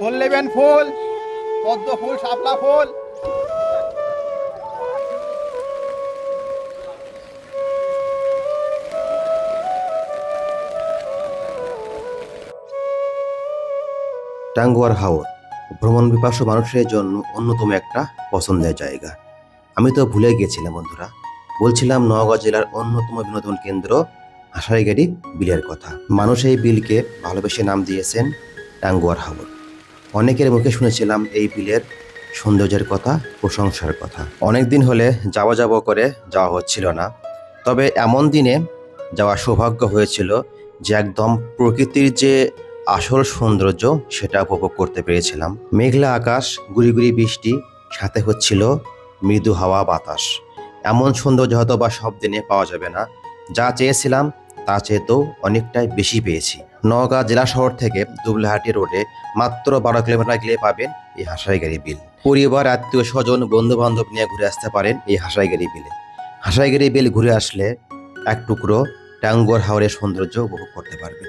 ফুল নেবেন ফুল, পদ্ম ফুল ফুল। টাঙ্গুয়ার হাওর, ভ্রমণ পিপাসু মানুষের জন্য অন্যতম একটা পছন্দের জায়গা। আমি তো ভুলে গিয়েছিলাম বন্ধুরা, বলছিলাম নওগাঁ জেলার অন্যতম বিনোদন কেন্দ্র হাসাইগাড়ি বিলের কথা। মানুষ এই বিলকে ভালোবেসে নাম দিয়েছেন টাঙ্গুয়ার হাওর। অনেকের মুখে শুনেছিলাম এই বিলের সৌন্দর্যের কথা, প্রশংসার কথা। অনেক দিন হলে যাওয়া যাব করে যাওয়া হচ্ছিল না। তবে এমন দিনে যাওয়া সৌভাগ্য হয়েছিল যে একদম প্রকৃতির যে আসল সৌন্দর্য, সেটা উপভোগ করতে পেরেছিলাম। মেঘলা আকাশ, গুড়ি গুড়ি বৃষ্টি, সাথে হচ্ছিল মৃদু হাওয়া বাতাস। এমন সৌন্দর্য হয়তো বা সব দিনে পাওয়া যাবে না। যা চেয়েছিলাম, তা চেয়েতেও অনেকটাই বেশি পেয়েছি। নওগাঁ জেলা শহর থেকে দুবলাহাটি রোডে মাত্র বারো কিলোমিটার গেলে পাবেন এই হাসাইগাড়ি বিল। পরিবার, আত্মীয় স্বজন বন্ধু বান্ধব নিয়ে ঘুরে আসতে পারেন এই হাসাইগাড়ি বিলে। হাসাইগাড়ি বিল ঘুরে আসলে এক টুকরো টাঙ্গুয়ার হাওরের সৌন্দর্য উপভোগ করতে পারবেন।